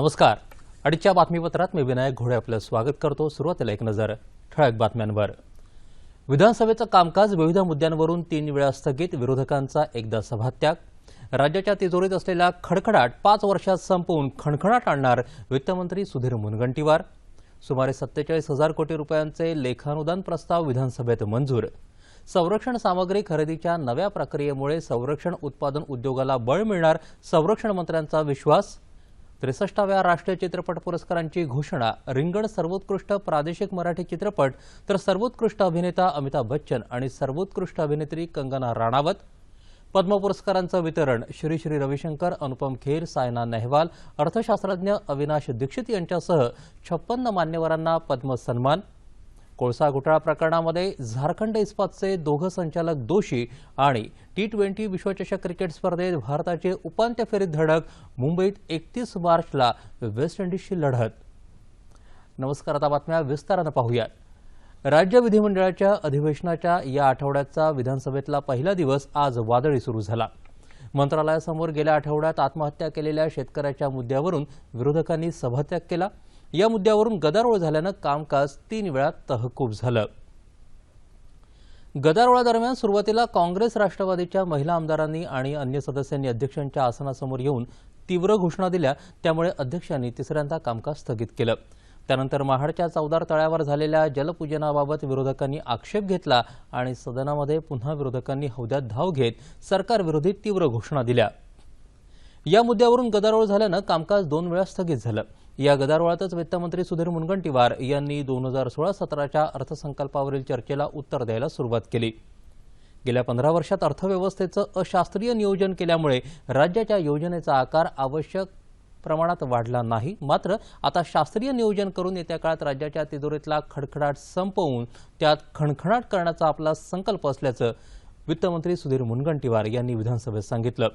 नमस्कार. अडीच्या बातमीपत्रात मी विनायक घोडे आपलं स्वागत करतो. सुरुवातीला एक नजर ठळक बातम्यांवर. विधानसभेचं कामकाज विविध मुद्द्यांवरून तीन वेळा स्थगित विरोधकांचा एकदा सभात्याग. राज्याच्या तिजोरीत असलेला खडखडाट पाच वर्षात संपवून खणखणाट आणणार वित्तमंत्री सुधीर मुनगंटीवार. सुमारे सत्तेचाळीस हजार कोटी रुपयांचे लेखानुदान प्रस्ताव विधानसभेत मंजूर. संरक्षण सामग्री खरेदीच्या नव्या प्रक्रियेमुळे संरक्षण उत्पादन उद्योगाला बळ मिळणार संरक्षण मंत्र्यांचा विश्वास. त्रेसष्टाव्या राष्ट्रीय चित्रपट पुरस्कारांची घोषणा रिंगण सर्वोत्कृष्ट प्रादेशिक मराठी चित्रपट तर सर्वोत्कृष्ट अभिनेता अमिताभ बच्चन आणि सर्वोत्कृष्ट अभिनेत्री कंगना राणावत. पद्म पुरस्कारांचं वितरण श्री श्री रविशंकर अनुपम खेर सायना नेहवाल अर्थशास्त्रज्ञ अविनाश दीक्षित यांच्यासह छप्पन्न मान्यवरांना पद्म सन्मान. कोळसा घोटाळा प्रकरणामध्ये झारखंड इस्पातचे दोघं संचालक दोषी आणि टी ट्वेंटी विश्वचषक क्रिकेट स्पर्धेत भारताचे उपांत्य फेरीत धडक मुंबईत एकतीस मार्चला वेस्ट इंडिजशी लढत. नमस्कार आता बातम्या विस्तारानं पाहूयात. राज्य विधिमंडळाच्या अधिवेशनाच्या या आठवड्याचा विधानसभेतला पहिला दिवस आज वादळी सुरू झाला. मंत्रालयासमोर गेल्या आठवड्यात आत्महत्या केलेल्या शेतकऱ्याच्या मुद्द्यावरून विरोधकांनी सभात्याग केला. या मुद्द्यावरून गदारोळ झाल्यानं कामकाज तीन वेळा तहकूब झालं. गदारोळादरम्यान सुरुवातीला काँग्रेस राष्ट्रवादीच्या महिला आमदारांनी आणि अन्य सदस्यांनी अध्यक्षांच्या आसनासमोर येऊन तीव्र घोषणा दिल्या. त्यामुळे अध्यक्षांनी तिसऱ्यांदा कामकाज स्थगित केलं. त्यानंतर महाडच्या चौदार तळ्यावर झालेल्या जलपूजनाबाबत विरोधकांनी आक्षेप घेतला आणि सदनामध्ये पुन्हा विरोधकांनी हौद्यात धाव घेत सरकारविरोधी तीव्र घोषणा दिल्या. या मुद्द्यावरून गदारोळ झाल्यानं कामकाज दोन वेळा स्थगित झालं. या गदारोळातच वित्तमंत्री सुधीर मुनगंटीवार यांनी दोन हजार सोळा सतराच्या अर्थसंकल्पावरील चर्चेला उत्तर द्यायला सुरुवात केली. गेल्या पंधरा वर्षात अर्थव्यवस्थेचं अशास्त्रीय नियोजन केल्यामुळे राज्याच्या योजनेचा आकार आवश्यक प्रमाणात वाढला नाही. मात्र आता शास्त्रीय नियोजन करून येत्या काळात राज्याच्या तिजोरीतला खडखडाट संपवून त्यात खणखणाट करण्याचा आपला संकल्प असल्याचं वित्तमंत्री सुधीर मुनगंटीवार यांनी विधानसभेत सांगितलं.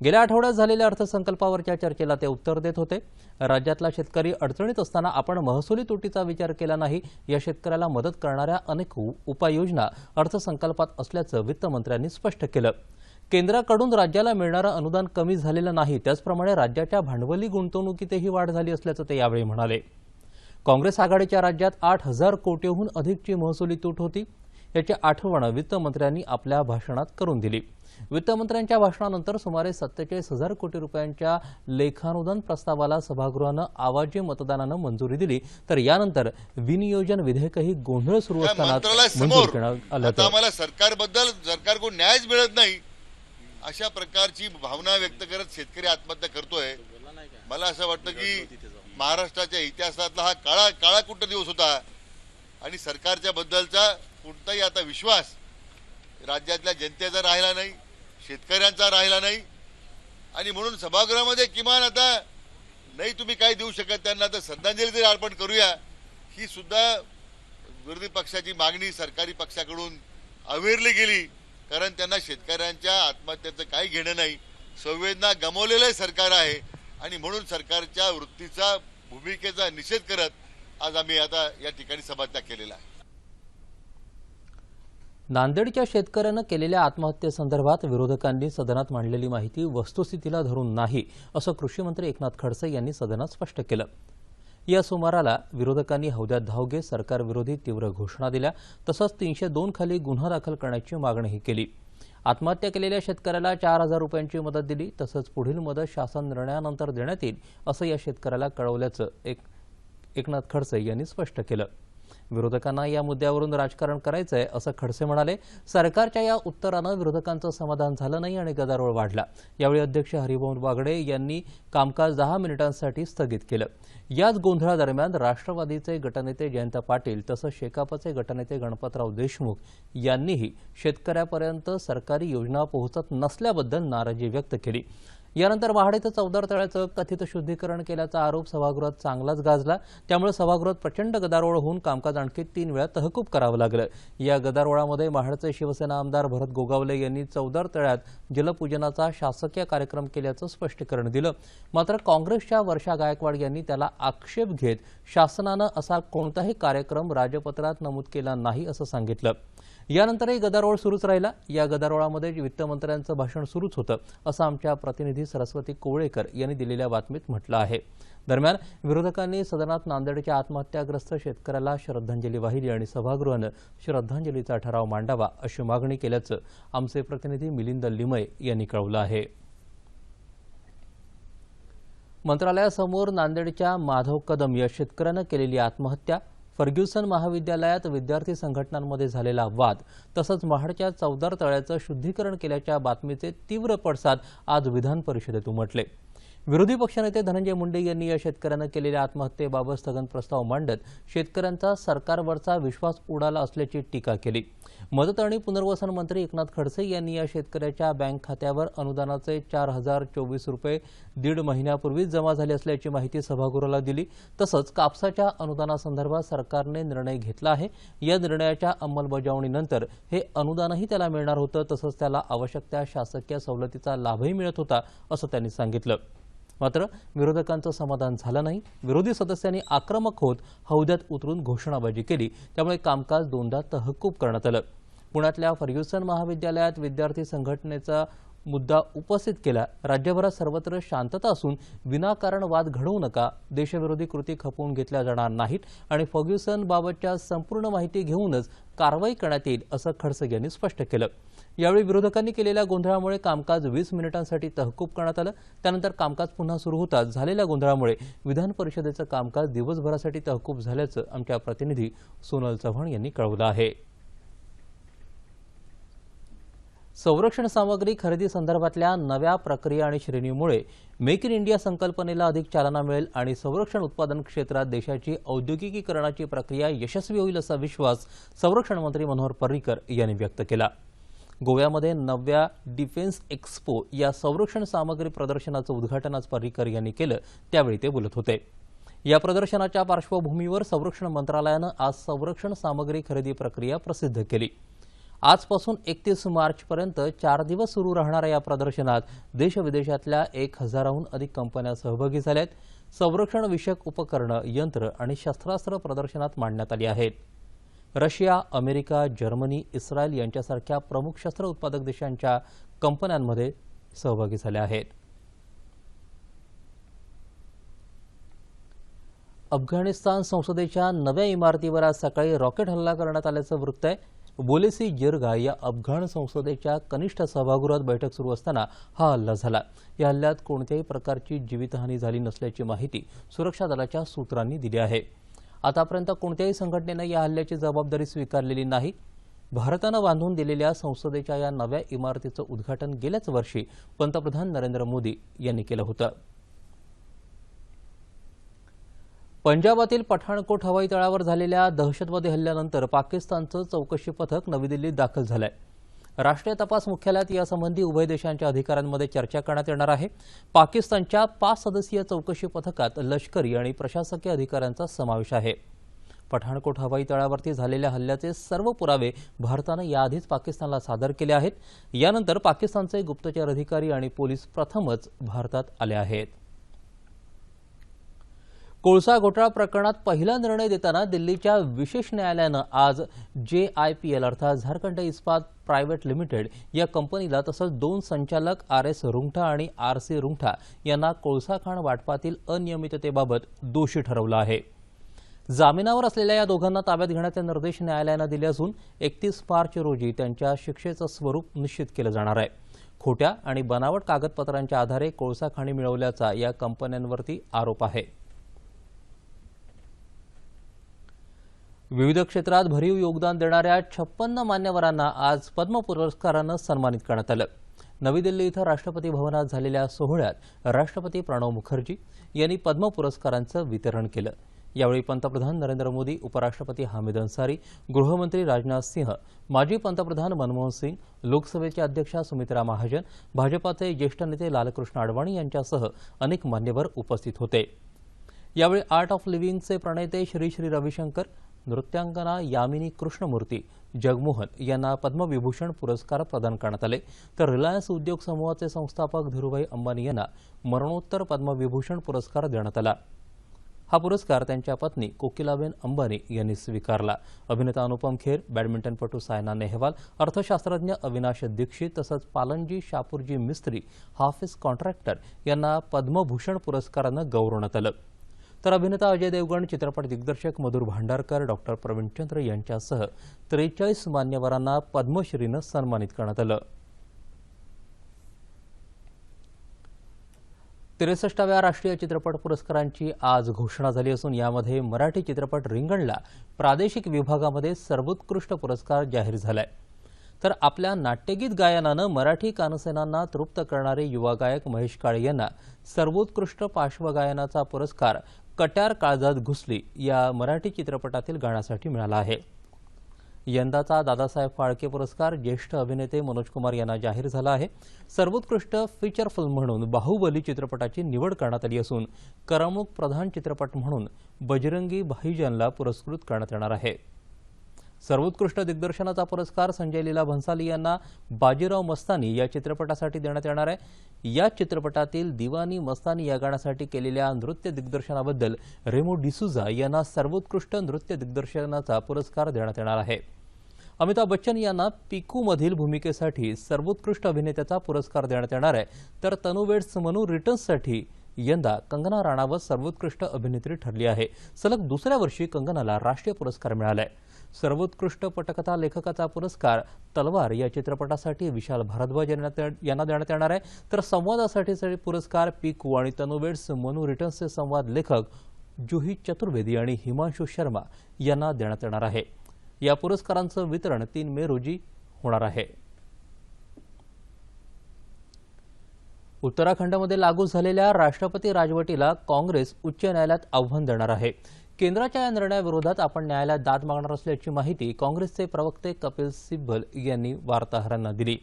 गेल्या आठवड्यात झालेल्या अर्थसंकल्पावरच्या चर्चेला ते उत्तर देत होते. राज्यातला शेतकरी अडचणीत असताना आपण महसुली तुटीचा विचार केला नाही या शेतकऱ्याला मदत करणाऱ्या अनेक उपाययोजना अर्थसंकल्पात असल्याचं वित्तमंत्र्यांनी स्पष्ट केलं. केंद्राकडून राज्याला मिळणारं अनुदान कमी झालेलं नाही त्याचप्रमाणे राज्याच्या भांडवली गुंतवणुकीतही वाढ झाली असल्याचं ते यावेळी म्हणाले. काँग्रेस आघाडीच्या राज्यात आठ हजार कोटीहून अधिकची महसुली तूट होती. याची आठवण वित्तमंत्र्यांनी आपल्या भाषणात करून दिली. वित्तमंत्र्यांच्या भाषणानंतर सुमारे सत्तेचाळीस हजार कोटी रुपयांच्या लेखानुदान प्रस्तावाला सभागृहानं आवाजी मतदानानं मंजुरी दिली. तर यानंतर विनियोजन विधेयकही गोंधळ सुरू असताना सरकारबद्दल सरकारकडून न्यायच मिळत नाही अशा प्रकारची भावना व्यक्त करत शेतकरी आत्महत्या करतोय. मला असं वाटतं की महाराष्ट्राच्या इतिहासातला हा काळा काळा कुठ दिवस होता आणि सरकारच्या बद्दलचा कोणताही आता विश्वास राज्यातल्या जनतेचा राहिला नाही शेतकऱ्यांचा राहिला नाही. आणि म्हणून सभागृहामध्ये किमान आता नाही तुम्ही काय देऊ शकत त्यांना तर श्रद्धांजली तरी अर्पण करूया ही सुद्धा विरोधी पक्षाची मागणी सरकारी पक्षाकडून अवेरली गेली कारण त्यांना शेतकऱ्यांच्या आत्महत्येचं काही घेणं नाही. संवेदना गमावलेलं सरकार आहे आणि म्हणून सरकारच्या वृत्तीचा भूमिकेचा निषेध करत आज आम्ही आता या ठिकाणी सभात्याग केलेला आहे. नांदेडच्या शेतकऱ्यानं केलेल्या आत्महत्येसंदर्भात विरोधकांनी सदनात मांडलेली माहिती वस्तुस्थितीला धरून नाही असं कृषीमंत्री एकनाथ खडसे यांनी सदनात स्पष्ट केलं. या सुमाराला विरोधकांनी हौद्यात धाव घेत सरकारविरोधी तीव्र घोषणा दिल्या तसंच तीनशे दोन खाली गुन्हा दाखल करण्याची मागणीही केली. आत्महत्या केलेल्या शेतकऱ्याला चार हजार रुपयांची मदत दिली तसंच पुढील मदत शासन निर्णयानंतर देण्यात येईल असं या शेतकऱ्याला कळवल्याचं एक एकनाथ खडसे यांनी स्पष्ट केलं. विरोधकांना या मुद्द्यावरून राजकारण करायचंय असं खडसे म्हणाले. सरकारच्या या उत्तरानं विरोधकांचं समाधान झालं नाही आणि गदारोळ वाढला. यावेळी अध्यक्ष हरिभाऊ बागडे यांनी कामकाज दहा मिनिटांसाठी स्थगित केलं. याच गोंधळादरम्यान राष्ट्रवादीचे गटनेते जयंत पाटील तसंच शेकापचे गटनेते गणपतराव देशमुख यांनीही शेतकऱ्यापर्यंत सरकारी योजना पोहोचत नसल्याबद्दल नाराजी व्यक्त केली. यानंतर महाड इथं चौदार तळ्याचं कथित शुद्धीकरण केल्याचा आरोप सभागृहात चांगलाच गाजला. त्यामुळे सभागृहात प्रचंड गदारोळ होऊन कामकाज आणखी तीन वेळा तहकूब करावं लागलं. या गदारोळामध्ये महाडचे शिवसेना आमदार भरत गोगावले यांनी चौदार तळ्यात जलपूजनाचा शासकीय कार्यक्रम केल्याचं स्पष्टीकरण दिलं. मात्र काँग्रेसच्या वर्षा गायकवाड यांनी त्याला आक्षेप घेत शासनानं असा कोणताही कार्यक्रम राजपत्रात नमूद केला नाही असं सांगितलं. यानंतरही गदारोळ सुरूच राहिला. या गदारोळामध्ये वित्तमंत्र्यांचं भाषण सुरूच होतं असं आमच्या प्रतिनिधी सरस्वती कोवळेकर यांनी दिलेल्या बातमीत म्हटलं आहे. दरम्यान विरोधकांनी सदनात नांदेडच्या आत्महत्याग्रस्त शेतकऱ्याला श्रद्धांजली वाहिली आणि सभागृहानं श्रद्धांजलीचा ठराव मांडावा अशी मागणी केल्याचं आमचे प्रतिनिधी मिलिंद लिमय यांनी कळवलं आहे. मंत्रालयासमोर नांदेडच्या माधव कदम या शेतकऱ्यानं केलेली आत्महत्या फर्ग्युसन महाविद्यालयात विद्यार्थी संघटनांमध्ये झालेला वाद तसंच महाडच्या चौदार तळ्याचं शुद्धीकरण केल्याच्या बातमीचे तीव्र पडसाद आज विधान परिषदेत उमटले. विरोधी पक्षनेते धनंजय मुंडे यांनी या शेतकऱ्यानं केलेल्या आत्महत्येबाबत स्थगन प्रस्ताव मांडत शेतकऱ्यांचा सरकारवरचा विश्वास उडाला असल्याची टीका केली. मदत आणि पुनर्वसन मंत्री एकनाथ खडसे यांनी या शेतकऱ्याच्या बँक खात्यावर अनुदानाचे चार हजार चोवीस रुपये दीड महिन्यापूर्वीच जमा झाले असल्याची माहिती सभागृहाला दिली. तसंच कापसाच्या अनुदानासंदर्भात सरकारने निर्णय घेतला आहे. या निर्णयाच्या अंमलबजावणीनंतर हे अनुदानही त्याला मिळणार होतं तसंच त्याला आवश्यक त्या शासकीय सवलतीचा लाभही मिळत होता असं त्यांनी सांगितलं. मात्र विरोधकांचं समाधान झालं नाही. विरोधी सदस्यांनी आक्रमक होत हौद्यात उतरून घोषणाबाजी केली. त्यामुळे कामकाज दोनदा तहकूब करण्यात आलं. पुण्यातल्या फर्ग्युसन महाविद्यालयात विद्यार्थी संघटनेचा मुद्दा उपस्थित केला. राज्यभरात सर्वत्र शांतता असून विनाकारण वाद घडवू नका. देशविरोधी कृती खपवून घेतल्या जाणार नाहीत आणि फर्ग्युसन बाबतच्या संपूर्ण माहिती घेऊनच कारवाई करण्यात येईल असं खडसे यांनी स्पष्ट केलं. यावेळी विरोधकांनी केलेल्या गोंधळामुळे कामकाज वीस मिनिटांसाठी तहकूब करण्यात आलं. त्यानंतर कामकाज पुन्हा सुरू होताच झालेल्या गोंधळामुळे विधान परिषदेचं कामकाज दिवसभरासाठी तहकूब झाल्याचं आमच्या प्रतिनिधी सोनल चव्हाण यांनी कळवलं आहे. संरक्षण सामग्री खरेदी संदर्भातल्या नव्या प्रक्रिया आणि श्रेणीमुळे मेक इन इंडिया संकल्पनेला अधिक चालना मिळेल आणि संरक्षण उत्पादन क्षेत्रात देशाची औद्योगिकीकरणाची प्रक्रिया यशस्वी होईल असा विश्वास संरक्षण मंत्री मनोहर पर्रिकर यांनी व्यक्त केला. गोव्यामध्ये नवव्या डिफेन्स एक्स्पो या संरक्षण सामग्री प्रदर्शनाचं उद्घाटन आज पर्रिकर यांनी केलं त्यावेळी ते बोलत होते. या प्रदर्शनाच्या पार्श्वभूमीवर संरक्षण मंत्रालयानं आज संरक्षण सामग्री खरेदी प्रक्रिया प्रसिद्ध केली. आजपासून एकतीस मार्चपर्यंत चार दिवस सुरू राहणाऱ्या या प्रदर्शनात देशविदेशातल्या एक हजाराहून अधिक कंपन्या सहभागी झाल्या आहेत संरक्षण विषयक उपकरणं यंत्र आणि शस्त्रास्त्र प्रदर्शनात मांडण्यात आली आहेत. रशिया अमेरिका जर्मनी इस्रायल यांच्यासारख्या प्रमुख शस्त्र उत्पादक देशांच्या कंपन्यांमध्ये सहभागी झाल्या आहेत. अफगाणिस्तान संसदेच्या नव्या इमारतीवर आज सकाळी रॉकेट हल्ला करण्यात आल्याचं वृत्त आहे. बोलेसी जिरगा या अफगाण संसदेच्या कनिष्ठ सभागृहात बैठक सुरू असताना हा हल्ला झाला. या हल्ल्यात कोणत्याही प्रकारची जीवितहानी झाली नसल्याची माहिती सुरक्षा दलाच्या सूत्रांनी दिली आहे. आतापर्यंत कोणत्याही संघटनेनं या हल्ल्याची जबाबदारी स्वीकारलेली नाही. भारतानं बांधून दिलेल्या संसदेच्या या नव्या इमारतीचं उद्घाटन गेल्याच वर्षी पंतप्रधान नरेंद्र मोदी यांनी केलं होतं. पंजाबातील पठाणकोट हवाई तळावर झालेल्या दहशतवादी हल्ल्यानंतर पाकिस्तानचं चौकशी पथक नवी दिल्लीत दाखल झालं आहे राष्ट्रीय तपास मुख्यालयात यासंबंधी उभय देशांच्या अधिकाऱ्यांमध्ये चर्चा करण्यात येणार आहे. पाकिस्तानच्या पाच सदस्यीय चौकशी पथकात लष्करी आणि प्रशासकीय अधिकाऱ्यांचा समावेश आहे. पठाणकोट हवाई तळावरती झालेल्या हल्ल्याचे सर्व पुरावे भारतानं याआधीच पाकिस्तानला सादर केले आहेत. यानंतर पाकिस्तानचे गुप्तचर अधिकारी आणि पोलीस प्रथमच भारतात आले आहेत. कोळसा घोटाळा प्रकरणात पहिला निर्णय देताना दिल्लीच्या विशेष न्यायालयानं आज जे आय पी एल अर्थात झारखंड इस्पात प्रायव्हेट लिमिटेड या कंपनीला तसंच दोन संचालक आर एस रुंगठा आणि आर सी रुंगठा यांना कोळसा खाण वाटपातील अनियमिततेबाबत दोषी ठरवलं आहे. जामिनावर असलेल्या या दोघांना ताब्यात घेण्याचे निर्देश न्यायालयानं दिले असून एकतीस मार्च रोजी त्यांच्या शिक्षेचं स्वरूप निश्चित केलं जाणार आहे. खोट्या आणि बनावट कागदपत्रांच्या आधारे कोळसा खाणी मिळवल्याचा या कंपन्यांवरती आरोप आहे. विविध क्षेत्रात भरीव योगदान देणाऱ्या छप्पन्न मान्यवरांना आज पद्म पुरस्कारानं सन्मानित करण्यात आलं. नवी दिल्ली इथं राष्ट्रपती भवनात झालेल्या सोहळ्यात राष्ट्रपती प्रणव मुखर्जी यांनी पद्म पुरस्कारांचं वितरण केलं. यावेळी पंतप्रधान नरेंद्र मोदी उपराष्ट्रपती हामिद अन्सारी गृहमंत्री राजनाथ सिंह माजी पंतप्रधान मनमोहन सिंग लोकसभेच्या अध्यक्षा सुमित्रा महाजन भाजपाचे ज्येष्ठ नेते लालकृष्ण अडवाणी यांच्यासह अनेक मान्यवर उपस्थित होते. यावेळी आर्ट ऑफ लिव्हिंगचे प्रणेते श्री श्री रविशंकर नृत्यांगना यामिनी कृष्णमूर्ती जगमोहन यांना पद्मविभूषण पुरस्कार प्रदान करण्यात आले. तर रिलायन्स उद्योग समूहाचे संस्थापक धीरुभाई अंबानी यांना मरणोत्तर पद्मविभूषण पुरस्कार देण्यात आला. हा पुरस्कार त्यांच्या पत्नी कोकिलाबेन अंबानी यांनी स्वीकारला. अभिनेता अनुपम खेर बॅडमिंटनपटू सायना नेहवाल अर्थशास्त्रज्ञ अविनाश दीक्षित तसंच पालनजी शापूरजी मिस्त्री हाफिज कॉन्ट्रॅक्टर यांना पद्मभूषण पुरस्कारानं गौरवण्यात आलं. तर अभिनेता अजय देवगण चित्रपट दिग्दर्शक मधुर भांडारकर डॉक्टर प्रवीणचंद्र यांच्यासह त्रेचाळीस मान्यवरांना पद्मश्रीनं सन्मानित करण्यात आलं. त्रेसष्टाव्या राष्ट्रीय चित्रपट पुरस्कारांची आज घोषणा झाली असून यामध्ये मराठी चित्रपट रिंगणला प्रादेशिक विभागामध्ये सर्वोत्कृष्ट पुरस्कार जाहीर झालाय. तर आपल्या नाट्यगीत गायनानं मराठी कानसेनांना तृप्त करणारे युवा गायक महेश काळे यांना सर्वोत्कृष्ट पार्श्वगायनाचा पुरस्कार कट्यार काळजात घुसली या मराठी चित्रपटातील गाण्यासाठी मिळाला आहे. यंदाचा दादासाहेब फाळके पुरस्कार ज्येष्ठ अभिनेते मनोज कुमार यांना जाहीर झाला आहे. सर्वोत्कृष्ट फीचर फिल्म म्हणून बाहुबली चित्रपटाची निवड करण्यात आली असून करामुक प्रधान चित्रपट म्हणून बजरंगी भाईजानला पुरस्कृत करण्यात येणार आहे. सर्वोत्कृष्ट दिग्दर्शनाचा पुरस्कार संजय लीला भन्साली यांना बाजीराव मस्तानी या चित्रपटासाठी देण्यात येणार आहे. या चित्रपटातील दिवानी मस्तानी या गाण्यासाठी केलेल्या नृत्य दिग्दर्शनाबद्दल रेमो डिसुझा यांना सर्वोत्कृष्ट नृत्य दिग्दर्शनाचा पुरस्कार देण्यात येणार आहे. अमिताभ बच्चन यांना पिकूमधील भूमिकेसाठी सर्वोत्कृष्ट अभिनेत्याचा पुरस्कार देण्यात येणार आहे. तर तनु वेड्स मनू रिटर्न्ससाठी यंदा कंगना राणावत सर्वोत्कृष्ट अभिनेत्री ठरली आहे. सलग दुसऱ्या वर्षी कंगनाला राष्ट्रीय पुरस्कार मिळाला आहे सर्वोत्कृष्ट पटकथा लेखकाचा पुरस्कार तलवार या चित्रपटासाठी विशाल भारद्वाज यांना यांना देण्यात येणार आहे. तर संवादासाठीचा पुरस्कार पिकू आणि तनुवेड्स मनू रिटर्न्सचे संवाद लेखक जुही चतुर्वेदी आणि हिमांशू शर्मा यांना देण्यात येणार आहे. या पुरस्कारांचं वितरण तीन मे रोजी होणार आहे. उत्तराखंडमध्ये लागू झालेल्या राष्ट्रपती राजवटीला काँग्रेस उच्च न्यायालयात आव्हान देणार आहे. केंद्राच्या या निर्णयाविरोधात आपण न्यायालयात दाद मागणार असल्याची माहिती काँग्रेसचे प्रवक्ते कपिल सिब्बल यांनी वार्ताहरांना दिली.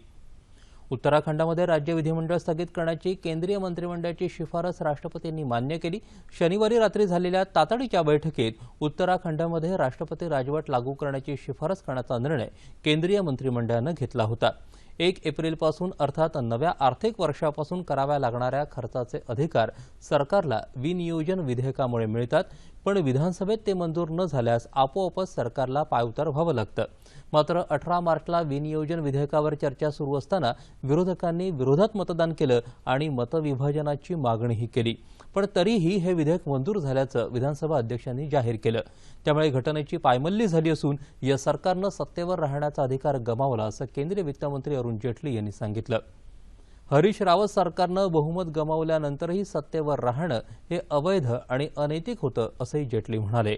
उत्तराखंडामध्ये राज्य विधिमंडळ स्थगित करण्याची केंद्रीय मंत्रिमंडळाची शिफारस राष्ट्रपतींनी मान्य केली. शनिवारी रात्री झालेल्या तातडीच्या बैठकीत उत्तराखंडामध्ये राष्ट्रपती राजवट लागू करण्याची शिफारस करण्याचा निर्णय केंद्रीय मंत्रिमंडळानं घेतला होता. एक एप्रिलपासून अर्थात नव्या आर्थिक वर्षापासून कराव्या लागणाऱ्या खर्चाचे अधिकार सरकारला विनियोजन विधेयकामुळे मिळतात. पण विधानसभेत ते मंजूर न झाल्यास आपोआपच सरकारला पायउतार व्हावं लागतं. मात्र अठरा मार्चला विनियोजन विधेयकावर चर्चा सुरू असताना विरोधकांनी विरोधात मतदान केलं आणि मतविभाजनाची मागणीही केली. पण तरीही हे विधेयक मंजूर झाल्याचं विधानसभा अध्यक्षांनी जाहीर केलं. त्यामुळे घटनेची पायमल्ली झाली असून या सरकारनं सत्तेवर राहण्याचा अधिकार गमावला असं केंद्रीय वित्तमंत्री अरुण जेटली यांनी सांगितलं. हरीश रावत सरकारनं बहुमत गमावल्यानंतरही सत्तेवर राहणं हे अवैध आणि अनैतिक होतं असंही जेटली म्हणाले.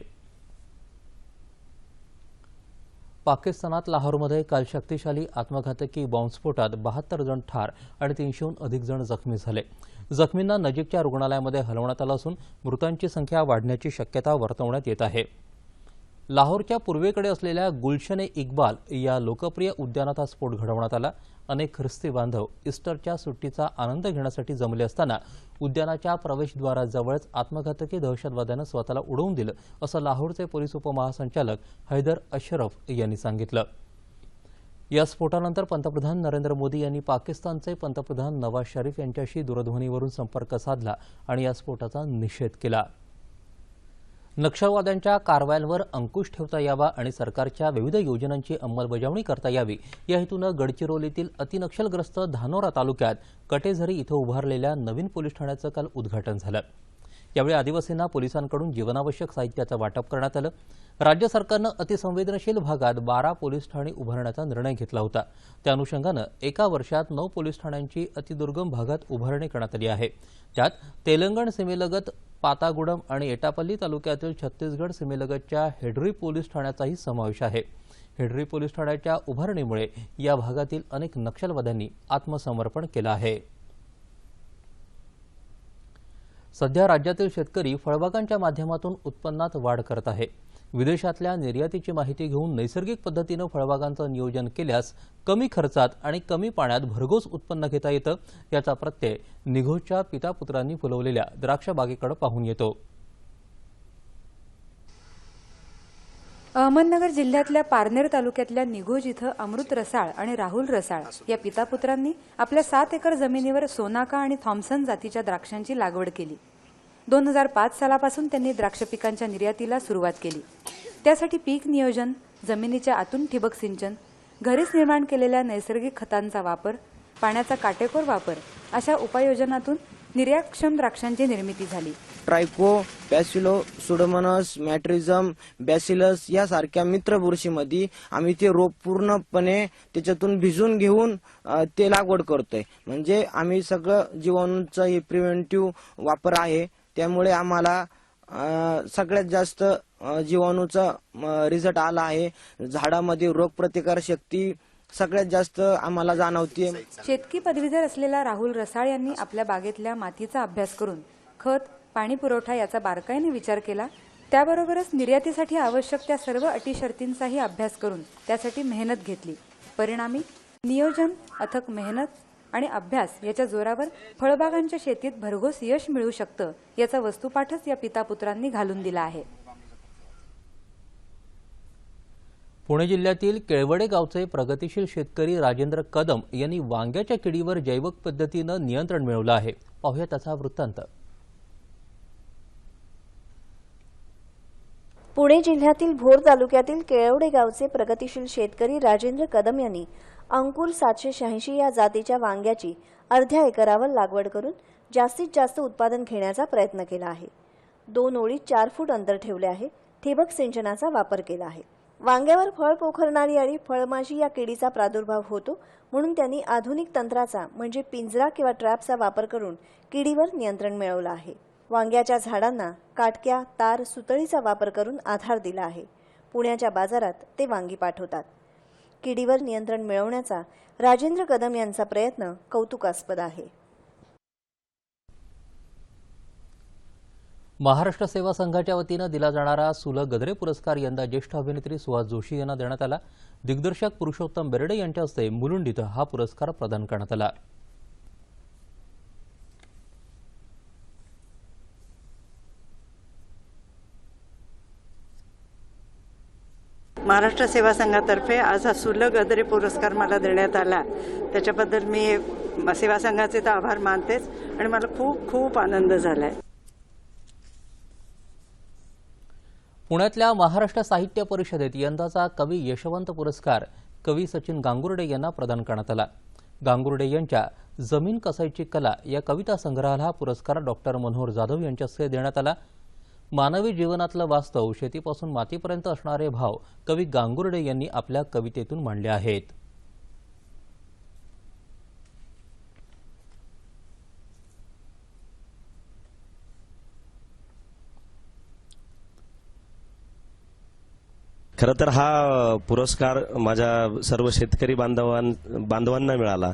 पाकिस्तानात लाहोरमध्ये काल शक्तिशाली आत्मघातकी बॉम्बस्फोटात बहात्तर जण ठार आणि तीनशेहून अधिक जण जखमी झाले. जखमींना नजीकच्या रुग्णालयामध्ये हलवण्यात आलं असून मृतांची संख्या वाढण्याची शक्यता वर्तवण्यात येत आहे. लाहोरच्या पूर्वेकडे असलेल्या गुलशन ए इक्बाल या लोकप्रिय उद्यानात हा स्फोट घडवण्यात आला. अनेक ख्रिस्ती बांधव इस्टरच्या सुट्टीचा आनंद घेण्यासाठी जमले असताना उद्यानाच्या प्रवेशद्वाराजवळच आत्मघातकी दहशतवाद्यानं स्वतःला उडवून दिलं असं लाहोरचे पोलीस उपमहासंचालक हैदर अशरफ यांनी सांगितलं. या स्फोटानंतर पंतप्रधान नरेंद्र मोदी यांनी पाकिस्तानचे पंतप्रधान नवाज शरीफ यांच्याशी दूरध्वनीवरून संपर्क साधला आणि या स्फोटाचा निषेध केला. नक्षलवाद्यांच्या कारवायांवर अंकुश ठेवता यावा आणि सरकारच्या विविध योजनांची अंमलबजावणी करता यावी या हेतूनं गडचिरोलीतील अतिनक्षलग्रस्त धानोरा तालुक्यात कटेझरी इथं उभारलेल्या नवीन पोलीस ठाण्याचं काल उद्घाटन झालं. यावेळी आदिवासींना पोलिसांकडून जीवनावश्यक साहित्याचं वाटप करण्यात आलं. राज्य सरकारनं अतिसंवेदनशील भागात बारा पोलीस ठाणी उभारण्याचा निर्णय घेतला होता. त्या अनुषंगानं एका वर्षात नऊ पोलीस ठाण्यांची अतिदुर्गम भागात उभारणी करण्यात आली आहे. त्यात तेलंगण सीमेलगत पातागुडम आणि एटापल्ली तालुक्यातील छत्तीसगड सीमेलगतच्या हेडरी पोलीस ठाण्याचाही समावेश आहे. हेडरी पोलीस ठाण्याच्या उभारणीमुळे या भागातील अनेक नक्षलवाद्यांनी आत्मसमर्पण केलं आहे. सध्या राज्यातील शेतकरी फळबागांच्या माध्यमातून उत्पन्नात वाढ करत आहे. विदेशातल्या निर्यातीची माहिती घेऊन नैसर्गिक पद्धतीनं फळबागांचं नियोजन केल्यास कमी खर्चात आणि कमी पाण्यात भरघोस उत्पन्न घेता येतं याचा प्रत्यय निघोजच्या पितापुत्रांनी फुलवलेल्या द्राक्ष बागेकडे पाहून येतो. अहमदनगर जिल्ह्यातल्या पारनेर तालुक्यातल्या निघोज इथं अमृत रसाळ आणि राहुल रसाळ या पितापुत्रांनी आपल्या सात एकर जमिनीवर सोनाका आणि थॉम्सन जातीच्या द्राक्षांची लागवड केली. दोन हजार पाच सालापासून त्यांनी द्राक्ष पिकांच्या निर्यातीला सुरुवात केली. त्यासाठी पीक नियोजन जमिनीच्या आतून ठिबक सिंचन घरीच निर्माण केलेल्या नैसर्गिक खतांचा वापर पाण्याचा काटेकोर वापर अशा उपाययोजनातून निर्यातक्षम द्राक्षांची निर्मिती झाली. ट्रायको बॅसिलो सुडोमनस मॅट्रिझम बॅसिलस यासारख्या मित्र बुरशीमध्ये आम्ही ते रोप पूर्णपणे त्याच्यातून भिजून घेऊन ते लागवड करतोय. म्हणजे आम्ही सगळं जीवाणूंचं हे प्रिव्हेंटिव्ह वापर आहे. त्यामुळे आम्हाला सगळ्यात जास्त जीवाणूचा रिझल्ट आला आहे. झाडामध्ये रोगप्रतिकार शक्ती सगळ्यात जास्त आम्हाला जाणवते शेतकी पदवीधर असलेला राहुल रसाळ यांनी आपल्या बागेतल्या मातीचा अभ्यास करून खत पाणी पुरवठा याचा बारकाईने विचार केला. त्याबरोबरच निर्यातीसाठी आवश्यक त्या सर्व अटी शर्तींचाही अभ्यास करून त्यासाठी मेहनत घेतली. परिणामी नियोजन अथक मेहनत आणि अभ्यास याच्या जोरावर फळबागांच्या शेतीत भरघोस यश मिळू शकतं याचा वस्तुपाठच या पितापुत्रांनी घालून दिला आहे. पुणे जिल्ह्यातील केळवडे गावचे प्रगतिशील शेतकरी राजेंद्र कदम यांनी वांग्याच्या किडीवर जैविक पद्धतीनं नियंत्रण मिळवलं आहे. पाहूया त्याचा वृत्तांत. पुणे जिल्ह्यातील भोर तालुक्यातील केळवडे गावचे प्रगतिशील शेतकरी राजेंद्र कदम यांनी अंकुर सातशे शहाऐंशी या जातीच्या वांग्याची अर्ध्या एकरावर लागवड करून जास्तीत जास्त उत्पादन घेण्याचा प्रयत्न केला आहे. दोन ओळीत चार फूट अंतर ठेवले आहे. ठिबक सिंचनाचा वापर केला आहे. वांग्यावर फळ पोखरणारी आणि फळमाशी या किडीचा प्रादुर्भाव होतो म्हणून त्यांनी आधुनिक तंत्राचा म्हणजे पिंजरा किंवा ट्रॅपचा वापर करून किडीवर नियंत्रण मिळवलं आहे. वांग्याच्या झाडांना काटक्या तार सुतळीचा वापर करून आधार दिला आहे. पुण्याच्या बाजारात ते वांगी पाठवतात. किडीवर नियंत्रण मिळवण्याचा राजेंद्र कदम यांचा प्रयत्न कौतुकास्पद आहे. महाराष्ट्र सेवा संघाच्या वतीनं दिला जाणारा सुलग गद्रे पुरस्कार यंदा ज्येष्ठ अभिनेत्री सुहास जोशी यांना देण्यात आला. दिग्दर्शक पुरुषोत्तम बेर्डे यांच्या हस्ते मुलुंड इथं हा पुरस्कार प्रदान करण्यात आला. महाराष्ट्र सेवा संघातर्फे आज हा सुलभ अदरे पुरस्कार मला देण्यात आला. त्याच्याबद्दल मी सेवा संघाचे तर आभार मानतेच आणि मला खूप खूप आनंद झाला आहे पुण्यातल्या महाराष्ट्र साहित्य परिषदेत यंदाचा कवी यशवंत पुरस्कार कवी सचिन गांगुर्डे यांना प्रदान करण्यात आला. गांगुर्डे यांच्या जमीन कसायची कला या कविता संग्रहाला हा पुरस्कार डॉक्टर मनोहर जाधव यांच्या हस्ते देण्यात आला. मानवी जीवनातलं वास्तव शेतीपासून मातीपर्यंत असणारे भाव कवी गांगुर्डे यांनी आपल्या कवितेतून मांडले आहेत. खरं तर हा पुरस्कार माझ्या सर्व शेतकरी बांधवां बांधवांना मिळाला.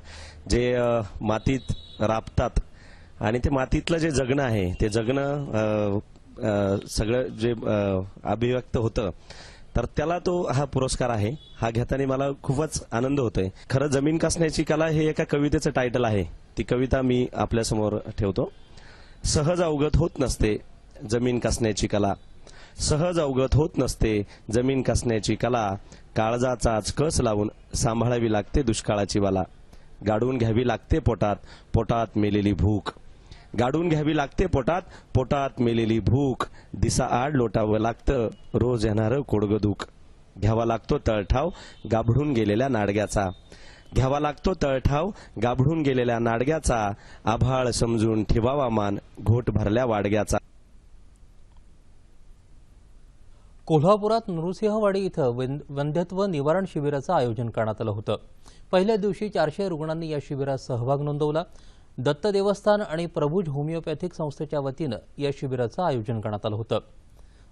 जे मातीत राबतात आणि ते मातीतलं जे जगणं आहे ते जगणं सगळं जे अभिव्यक्त होतं तर त्याला तो हा पुरस्कार आहे. हा घेताना मला खूपच आनंद होतोय. खरं जमीन कसण्याची कला हे एका कवितेचं टायटल आहे. ती कविता मी आपल्यासमोर ठेवतो. सहज अवगत होत नसते जमीन कसण्याची कला. सहज अवगत होत नसते जमीन कसण्याची कला. काळजाचाच कस लावून सांभाळावी लागते दुष्काळाची वाला. गाडून घ्यावी लागते पोटात. पोटात मेलेली भूक. गाडून घ्यावी लागते पोटात. पोटात मेलेली भूक दिसा आड लोटावं लागतं. रोज येणारं कोडगदूक घ्यावा लागतो तळठाव गाभडून गेलेल्या नाडग्याचा. घ्यावा लागतो तळठाव गाभडून गेलेल्या नाडग्याचा. आभाळ समजून ठेवावा मान घोट भरल्या वाडग्याचा. कोल्हापुरात नृसिंहवाडी इथं वंध्यत्व निवारण शिबिराचं आयोजन करण्यात आलं होतं. पहिल्या दिवशी चारशे रुग्णांनी या शिबिरात सहभाग नोंदवला. दत्त देवस्थान आणि प्रभुज होमिओपॅथिक संस्थेच्या वतीनं या शिबिराचं आयोजन करण्यात आलं होतं.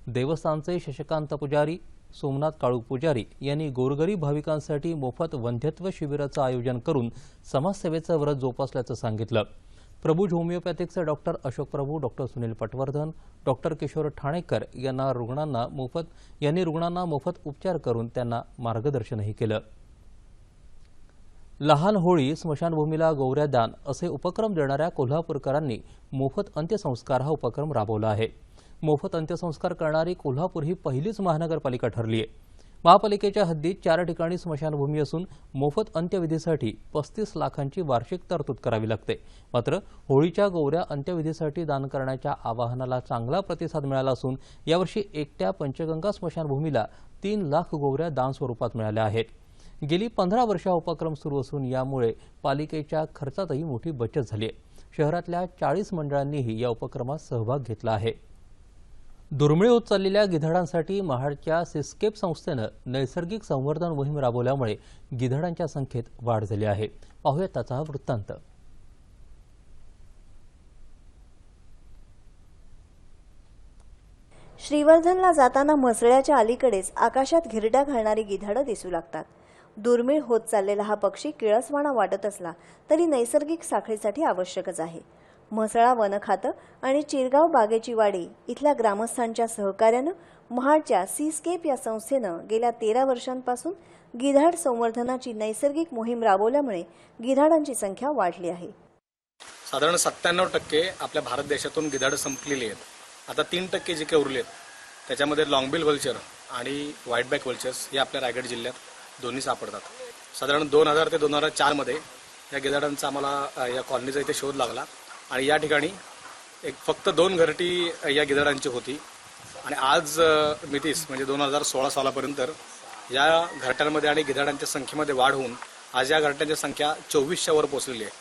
देवस्थानचे शशकांत पुजारी सोमनाथ काळू पुजारी यांनी गोरगरीब भाविकांसाठी मोफत वंध्यत्व शिबिराचं आयोजन करून समाजसेवेचं व्रत जोपासल्याचं सांगितलं. प्रभुज होमिओपॅथिकचे doctor Ashok Prabhu doctor Sunil Patwardhan doctor Kishor Thanekar यांना रुग्णांना मोफत यांनी रुग्णांना मोफत उपचार करून त्यांना मार्गदर्शनही केलं. लहान होळी स्मशानभूमीला गौऱ्या दान असे उपक्रम देणाऱ्या कोल्हापूरकरांनी मोफत अंत्यसंस्कार हा उपक्रम राबवला आहे. मोफत अंत्यसंस्कार करणारी कोल्हापूर ही पहिलीच महानगरपालिका ठरली आहे महापालिकेच्या हद्दीत चार ठिकाणी स्मशानभूमी असून मोफत अंत्यविधीसाठी पस्तीस लाखांची वार्षिक तरतूद करावी लागते. मात्र होळीच्या गौऱ्या अंत्यविधीसाठी दान करण्याच्या आवाहनाला चांगला प्रतिसाद मिळाला असून यावर्षी एकट्या पंचगंगा स्मशानभूमीला तीन लाख गोवऱ्या दान स्वरूपात मिळाल्या आहेत. गेली पंधरा वर्ष हा उपक्रम सुरू असून यामुळे पालिकेच्या खर्चातही मोठी बचत झाली आहे. शहरातल्या चाळीस मंडळांनीही या उपक्रमात सहभाग घेतला आहे. दुर्मिळ होत चाललेल्या गिधाडांसाठी महाडच्या सिस्केप संस्थेनं नैसर्गिक संवर्धन मोहीम राबवल्यामुळे गिधाडांच्या संख्येत वाढ झाली आहे. पाहूयात त्याचा हा वृत्तांत. श्रीवर्धनला जाताना म्हसळ्याच्या अलीकडेच आकाशात घिरड्या घालणारी गिधाडं दिसू लागतात. दुर्मिळ होत चाललेला हा पक्षी किळसवाणा वाटत असला तरी नैसर्गिक साखळीसाठी आवश्यकच आहे. म्हसळा वन खातं आणि चिरगाव बागेची वाडी इथल्या ग्रामस्थांच्या सहकार्यानं महाडच्या सीस्केप या संस्थेनं गेल्या तेरा वर्षांपासून गिधाड संवर्धनाची नैसर्गिक मोहीम राबवल्यामुळे गिधाडांची संख्या वाढली आहे. साधारण सत्त्याण्णव टक्के आपल्या भारत देशातून गिधाडं संपलेली आहेत. आता तीन टक्के जे काही उरलेत. त्याच्यामध्ये लॉंगबिल वल्चर आणि व्हाईटबॅक वल्चर्स हे आपल्या रायगड जिल्ह्यात दोन्ही सापडतात. साधारण दोन हजार ते दोन हजार चारमध्ये या गिधाडांचा आम्हाला या कॉलनीचा इथे शोध लागला. आणि या ठिकाणी एक फक्त दोन घरटी या गिधाडांची होती. आणि आज मितीस म्हणजे दोन हजार सोळा सालापर्यंत या घरट्यांमध्ये आणि गिधाडांच्या संख्येमध्ये वाढ होऊन आज या घरट्यांची संख्या चोवीसच्या वर पोहोचलेली आहे.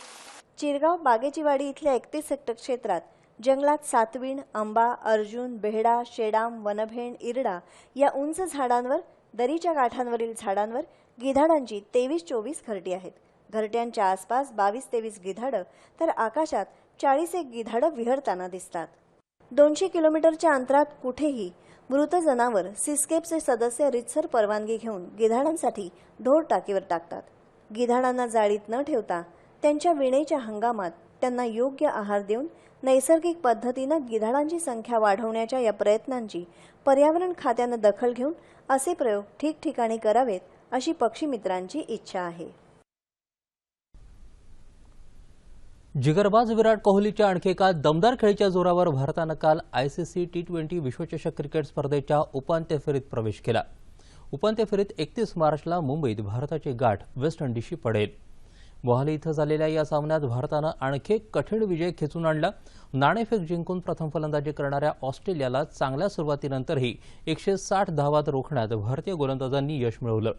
चिरगाव बागेची वाडी इथल्या एकतीस हेक्टर क्षेत्रात जंगलात सातवीण आंबा अर्जुन बेहडा शेडाम वनभेण इरडा या उंच झाडांवर दरीच्या काठांवरील झाडांवर गिधाडांची तेवीस चोवीस घरटी आहेत. घरट्यांच्या आसपास बावीस तेवीस गिधाडं तर आकाशात चाळीस एक गिधाडं विहरताना दिसतात. दोनशे किलोमीटरच्या अंतरात कुठेही मृत जनावर सिस्केपचे सदस्य रितसर परवानगी घेऊन गिधाडांसाठी ढोर टाकीवर टाकतात. गिधाडांना जाळीत न ठेवता त्यांच्या विणेच्या हंगामात त्यांना योग्य आहार देऊन नैसर्गिक पद्धतीनं गिधाडांची संख्या वाढवण्याच्या या प्रयत्नांची पर्यावरण खात्यानं दखल घेऊन असे प्रयोग ठिकठिकाणी करावेत अशी पक्षी मित्रांची इच्छा आहे. जिगरबाज विराट कोहलीच्या आणखी एका दमदार खेळीच्या जोरावर भारतानं काल आयसीसी टी ट्वेंटी विश्वचषक क्रिकेट स्पर्धेच्या उपांत्य फेरीत प्रवेश केला. उपांत्य फेरीत एकतीस मार्चला मुंबईत भारताची गाठ वेस्ट इंडिजशी पडेल. मोहाली इथं झालेल्या या सामन्यात भारतानं आणखी एक कठीण विजय खेचून आणला. नाणेफेक जिंकून प्रथम फलंदाजी करणाऱ्या ऑस्ट्रेलियाला चांगल्या सुरुवातीनंतरही एकशे साठ धावात रोखण्यात भारतीय गोलंदाजांनी यश मिळवलं.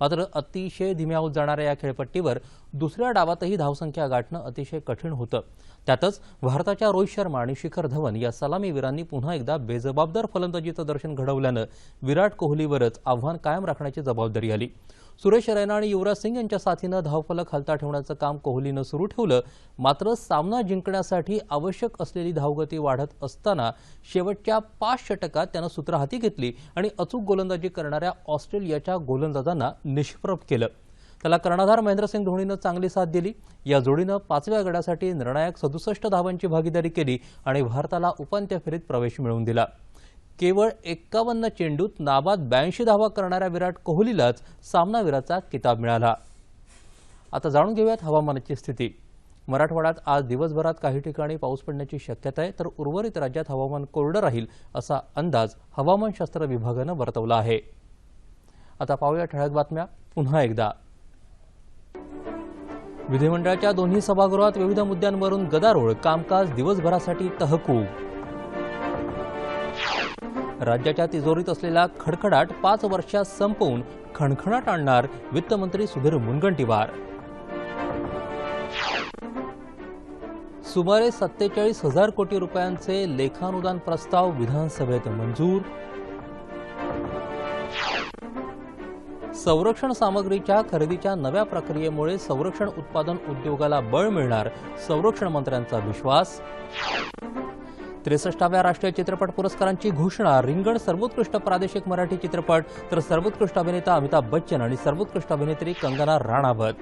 मात्र अतिशय धीम्याहूत जाणाऱ्या या खेळपट्टीवर दुसऱ्या डावातही धावसंख्या गाठणं अतिशय कठीण होतं. त्यातच भारताच्या रोहित शर्मा आणि शिखर धवन या सलामीवीरांनी पुन्हा एकदा बेजबाबदार फलंदाजीचं दर्शन घडवल्यानं विराट कोहलीवरच आव्हान कायम राखण्याची जबाबदारी आली. सुरेश रैना आणि युवराज सिंग यांच्या साथीनं धावफलक हलता ठेवण्याचं काम कोहलीनं सुरू ठेवलं. मात्र सामना जिंकण्यासाठी आवश्यक असलेली धावगती वाढत असताना शेवटच्या पाच षटकात त्यानं सूत्र हाती घेतली आणि अचूक गोलंदाजी करणाऱ्या ऑस्ट्रेलियाच्या गोलंदाजांना निष्प्रभ केलं. त्याला कर्णधार महेंद्रसिंग धोनीनं चांगली साथ दिली. या जोडीनं पाचव्या गडासाठी निर्णायक सदुसष्ट धावांची भागीदारी केली आणि भारताला उपांत्य फेरीत प्रवेश मिळवून दिला. केवळ एक्कावन्न चेंडूत नाबाद ब्याऐंशी धावा करणाऱ्या विराट कोहलीलाच सामनावीराचा किताब मिळाला. आता जाणून घेऊयात हवामानाची स्थिती. मराठवाड्यात आज दिवसभरात काही ठिकाणी पाऊस पडण्याची शक्यता आहे तर उर्वरित राज्यात हवामान कोरडं राहील असा अंदाज हवामानशास्त्र विभागानं वर्तवला आहे. आता पाहूया ठळक बातम्या पुन्हा एकदा. विधिमंडळाच्या दोन्ही सभागृहात विविध मुद्द्यांवरून गदारोळ कामकाज दिवसभरासाठी तहकूब राज्याच्या तिजोरीत असलेला खडखडाट पाच वर्षात संपवून खणखणाट आणणार वित्तमंत्री सुधीर मुनगंटीवार. सुमारे सत्तेचाळीस हजार कोटी रुपयांचे लेखानुदान प्रस्ताव विधानसभेत मंजूर. संरक्षण सामग्रीच्या खरेदीच्या नव्या प्रक्रियेमुळे संरक्षण उत्पादन उद्योगाला बळ मिळणार संरक्षण मंत्र्यांचा विश्वास. त्रेसष्टाव्या राष्ट्रीय चित्रपट पुरस्कारांची घोषणा रिंगण सर्वोत्कृष्ट प्रादेशिक मराठी चित्रपट तर सर्वोत्कृष्ट अभिनेता अमिताभ बच्चन आणि सर्वोत्कृष्ट अभिनेत्री कंगना राणावत.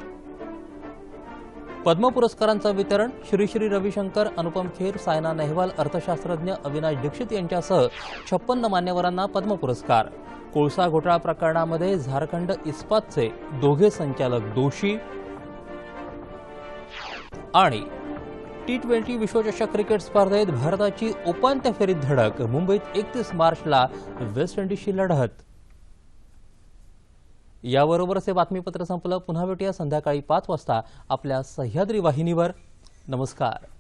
पद्म पुरस्कारांचं वितरण श्री श्री रविशंकर अनुपम खेर सायना नेहवाल अर्थशास्त्रज्ञ अविनाश दीक्षित यांच्यासह छप्पन्न मान्यवरांना पद्म पुरस्कार. कोळसा घोटाळा प्रकरणामध्ये झारखंड इस्पातचे दोघे संचालक दोषी आणि टी ट्वेंटी विश्वचषक क्रिकेट स्पर्धेत भारताची उपांत्य फेरीत धडक. मुंबईत एकतीस मार्चला वेस्ट इंडिजशी लढत. याबरोबरच हे बातमीपत्र संपलं. पुन्हा भेटूया संध्याकाळी पाच वाजता आपल्या सह्याद्री वाहिनीवर. नमस्कार.